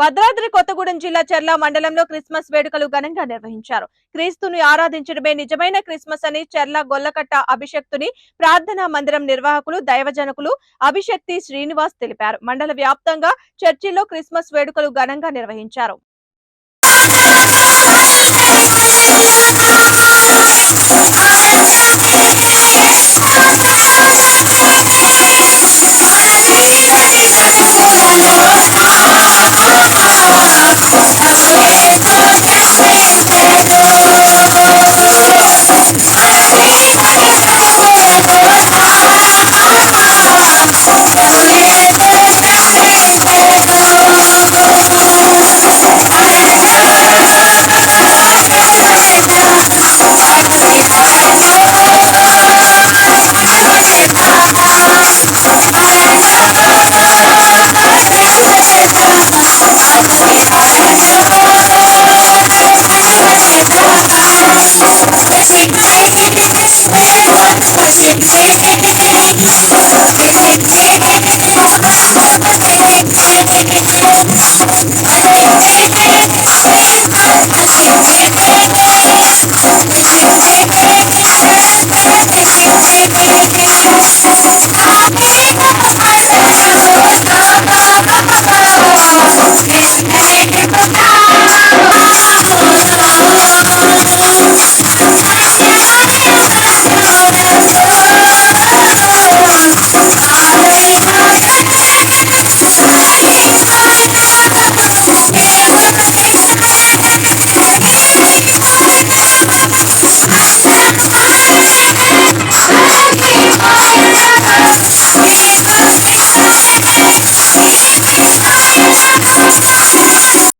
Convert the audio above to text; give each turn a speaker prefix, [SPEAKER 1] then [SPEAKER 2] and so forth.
[SPEAKER 1] భద్రాద్రి కొత్తగూడెం జిల్లా చెర్ల మండలంలో క్రిస్మస్ వేడుకలు ఘనంగా నిర్వహించారు. క్రీస్తుని ఆరాధించడమే నిజమైన క్రిస్మస్ అని చెర్ల గొల్లకట్ట అభిషక్తుని ప్రార్థనా మందిరం నిర్వాహకులు దైవజనకులు అభిషక్తి శ్రీనివాస్ తెలిపారు. మండల వ్యాప్తంగా చర్చిల్లో క్రిస్మస్ వేడుకలు ఘనంగా నిర్వహించారు. Amigo,